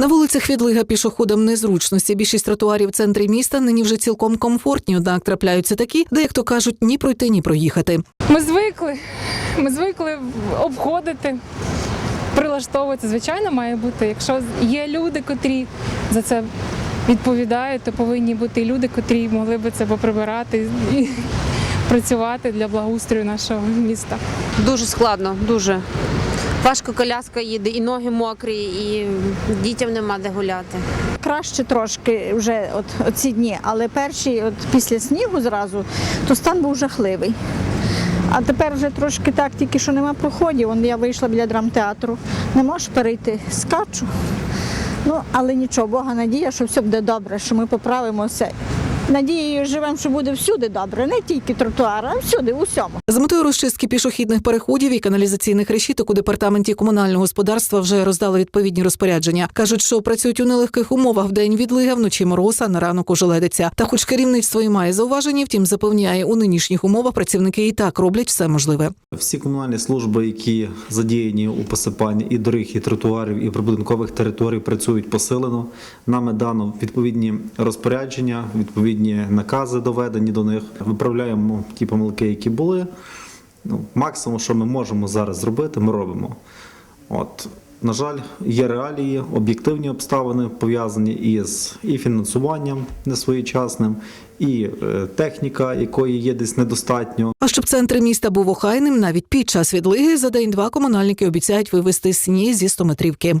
На вулицях Відлига пішоходам незручності. Більшість тротуарів в центрі міста нині вже цілком комфортні, однак трапляються такі, де, як то кажуть, ні пройти, ні проїхати. Ми звикли. Ми звикли обходити, прилаштовувати. Звичайно, має бути. Якщо є люди, котрі за це відповідають, то повинні бути і люди, котрі могли би це поприбирати і працювати для благоустрою нашого міста. Дуже складно, дуже. Важко коляска їде, і ноги мокрі, і дітям нема де гуляти. краще трошки вже от, оці дні, але перші, от після снігу зразу, то стан був жахливий. А тепер вже трошки так, тільки що нема проходів. Я вийшла біля драмтеатру. Не можеш перейти, скачу. Ну, але нічого, Бога надія, що все буде добре, що ми поправимо все. Надією живемо, що буде всюди добре, не тільки тротуар, а всюди, у всьому. З метою розчистки пішохідних переходів і каналізаційних решіток у департаменті комунального господарства вже роздали відповідні розпорядження. кажуть, що працюють у нелегких умовах в день відлига, вночі мороз, а на ранок ожеледиться. Та, хоч керівництво і має зауваження, втім запевняє, у нинішніх умовах працівники і так роблять все можливе. Всі комунальні служби, які задіяні у посипанні і доріг, і тротуарів, і прибудинкових територій, працюють посилено. Нами дано відповідні розпорядження, відповідні накази доведені до них. Виправляємо ті помилки, які були. Ну, максимум, що ми можемо зараз зробити, ми робимо. От, на жаль, є реалії, об'єктивні обставини пов'язані із і фінансуванням несвоєчасним, і е, техніка, якої є десь недостатньо. А щоб центр міста був охайним, навіть під час відлиги за день-два комунальники обіцяють вивезти сніг зі 100-метрівки.